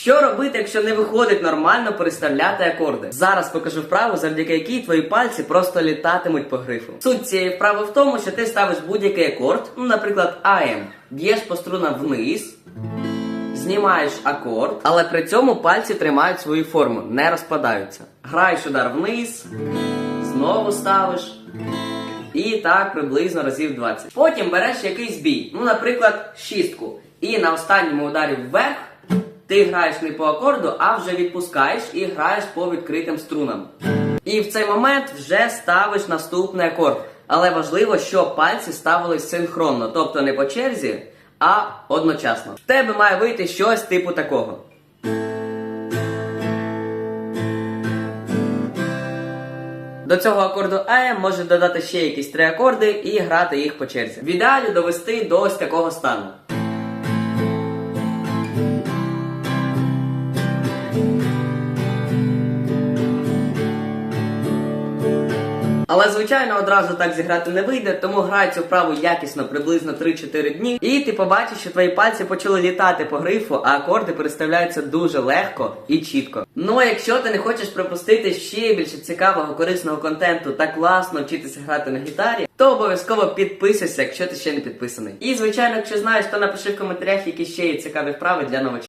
Що робити, якщо не виходить нормально переставляти акорди? Зараз покажу вправу, завдяки якій твої пальці просто літатимуть по грифу. Суть цієї вправи в тому, що ти ставиш будь-який акорд, ну, наприклад, AM, б'єш по струнам вниз, знімаєш акорд, але при цьому пальці тримають свою форму, не розпадаються. Граєш удар вниз, знову ставиш. І так приблизно разів 20. Потім береш якийсь бій, ну, наприклад, шістку. І на останньому ударі вверх ти граєш не по акорду, а вже відпускаєш і граєш по відкритим струнам. І в цей момент вже ставиш наступний акорд. Але важливо, щоб пальці ставились синхронно, тобто не по черзі, а одночасно. В тебе має вийти щось типу такого. До цього акорду AM може додати ще якісь три акорди і грати їх по черзі. В ідеалі довести до ось такого стану. Але звичайно одразу так зіграти не вийде, тому грай цю вправу якісно приблизно 3-4 дні, і ти побачиш, що твої пальці почали літати по грифу, а акорди переставляються дуже легко і чітко. Ну а якщо ти не хочеш пропустити ще більше цікавого корисного контенту та класно вчитися грати на гітарі, то обов'язково підписуйся, якщо ти ще не підписаний. І звичайно, якщо знаєш, то напиши в коментарях, які ще є цікаві вправи для новачків.